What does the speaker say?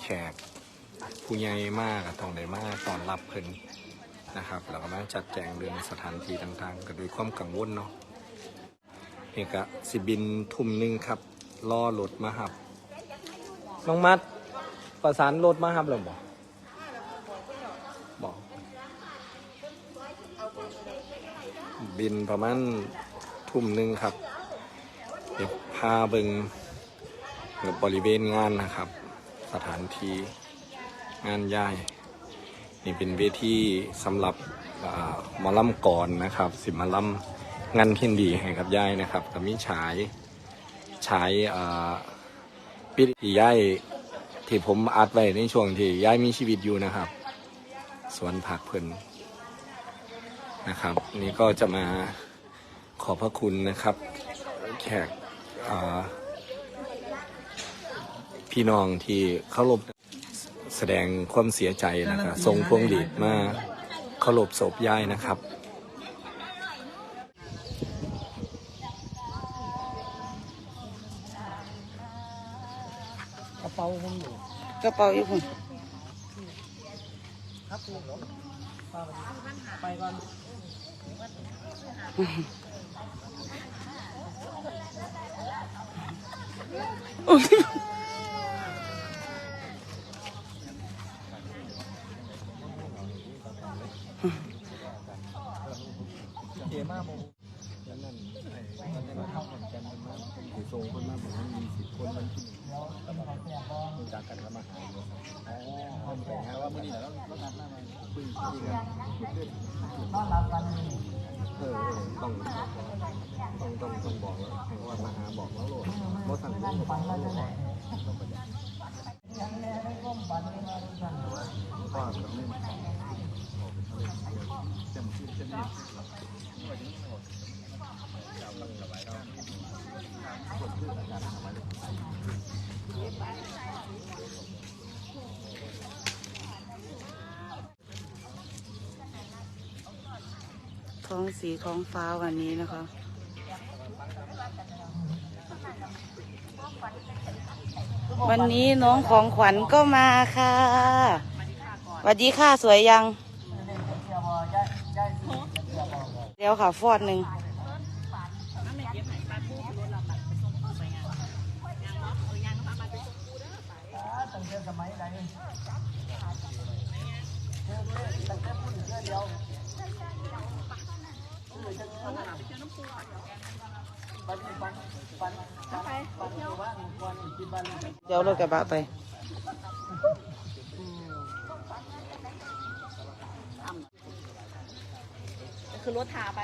แขกผู้ใหญ่มากต้องได้มากตอนรับเพิ่นนะครับแล้วก็มาจัดแจงเรื่องสถานที่ต่างๆ ก็ด้วยความกังวลเนาะนี่ก็สิบินทุ่มหนึ่งครับล่อรถมาหับ น้องมัดประสานรถมาหับแล้วบอกบอกบินประมาณทุ่มหนึ่งครับ เดี๋ยวพาเบิงบริเวณงานนะครับ สถานที่งานย่ายนี่เป็นเวทีสำหรับอ่าหมอลำก่อนนะครับ สิมาลำงานเพียนดีให้กับย่ายนะครับก็มีฉายฉายอ่าพิธีย่ายที่ผมอัดไว้ในช่วงที่ย่ายมีชีวิตอยู่นะครับ สวนผักเพิ่นนะครับ นี่ก็จะมาขอบพระคุณนะครับ แขกอ่า พี่น้องที่เคารพแสดงความเสียใจนะครับทรงพวงหลีดมาเคารพศพย่ายนะครับกระเป๋าผมอยู่กระเป๋าอยู่คุณครับลุงป้าไปก่อน เจมากผมแล้วนั่นไอ้ตอนนั้นเข้าเหมือนกันมันมาผมถือทรงคนมาเหมือนมันมีสิบคนมันที่หนึ่งแล้วมารู้จักกันแล้วมาหาอยู่อ๋อผมไปหาว่ามื่อนี้แล้วแล้วนัดหน้ามาคุยคุยกันต้อนรับกันเออเออต้องต้องต้องต้องบอกวให้ว่ามาหาบอกแล้วโหลดเพราะสั่งเรื่องของเราโหลดก็แบบนี้เต็ม ท้องสีท้องฟ้าวันนี้นะคะ วันนี้น้องของขวัญก็มาค่ะสวัสดีค่ะสวยยัง เดี๋ยวค่ะฟอดหนึ่ง ตั้งแต่สมัยใดตั้งแต่พูดเรื่องเดียวปันปันปันปันปันอยู่บ้านปันที่บ้าน เดี๋ยวรถกระบะไป คือรถถาไป